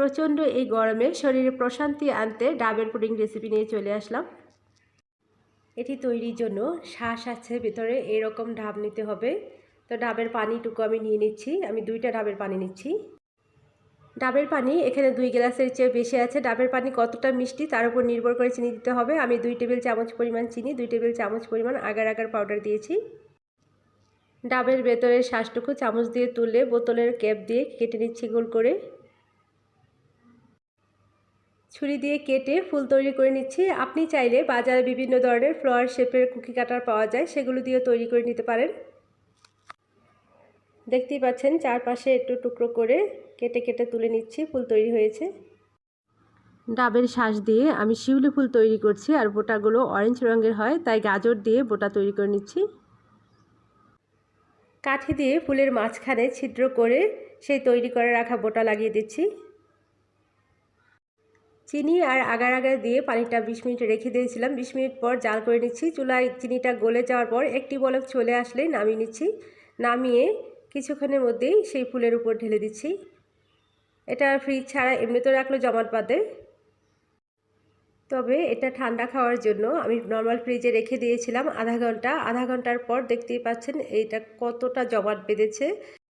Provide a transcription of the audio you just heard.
প্রচণ্ড এই গরমে শরীরে প্রশান্তি আনতে ডাবের পুডিং রেসিপি নিয়ে চলে আসলাম। এটি তৈরির জন্য শ্বাস আছে, ভিতরে এরকম ডাব নিতে হবে। তো ডাবের পানিটুকু আমি নিয়ে নিচ্ছি, আমি দুইটা ডাবের পানি নিচ্ছি। ডাবের পানি এখানে দুই গ্লাসের চেয়ে বেশি আছে। ডাবের পানি কতটা মিষ্টি তার উপর নির্ভর করে চিনি দিতে হবে। আমি দুই টেবিল চামচ পরিমাণ চিনি, দুই টেবিল চামচ পরিমাণ আগার আগার পাউডার দিয়েছি। ডাবের ভেতরের শ্বাসটুকু চামচ দিয়ে তুলে বোতলের ক্যাপ দিয়ে কেটে নিচ্ছি গোল করে। ছুরি দিয়ে কেটে ফুল তৈরি করে নিচ্ছি। আপনি চাইলে বাজারে বিভিন্ন ধরনের ফ্লাওয়ার শেপের কুকি কাটার পাওয়া যায়, সেগুলো দিয়ে তৈরি করে নিতে পারেন। দেখতেই পাচ্ছেন, চারপাশে একটু টুকরো করে কেটে কেটে তুলে নিচ্ছি, ফুল তৈরি হয়েছে। ডাবের শ্বাস দিয়ে আমি শিউলি ফুল তৈরি করছি, আর বোটাগুলো অরেঞ্জ রঙের হয়, তাই গাজর দিয়ে বোটা তৈরি করে নিচ্ছি। কাঠি দিয়ে ফুলের মাঝখানে ছিদ্র করে সেই তৈরি করে রাখা বোটা লাগিয়ে দিচ্ছি। চিনি আর আগার আগার দিয়ে পানিটা বিশ মিনিট রেখে দিয়েছিলাম। বিশ মিনিট পর জাল করে নিচ্ছি। চুলায় চিনিটা গলে যাওয়ার পর একটি বলক চলে আসলেই নামিয়ে নিচ্ছি। নামিয়ে কিছুক্ষণের মধ্যেই সেই ফুলের উপর ঢেলে দিচ্ছি। এটা ফ্রিজ ছাড়া এমনিতেও রাখল জমাট বাঁধে। তবে এটা ঠান্ডা খাওয়ার জন্য আমি নর্মাল ফ্রিজে রেখে দিয়েছিলাম আধা ঘণ্টা। আধা ঘণ্টার পর দেখতেই পাচ্ছেন এইটা কতটা জমাট বেঁধেছে।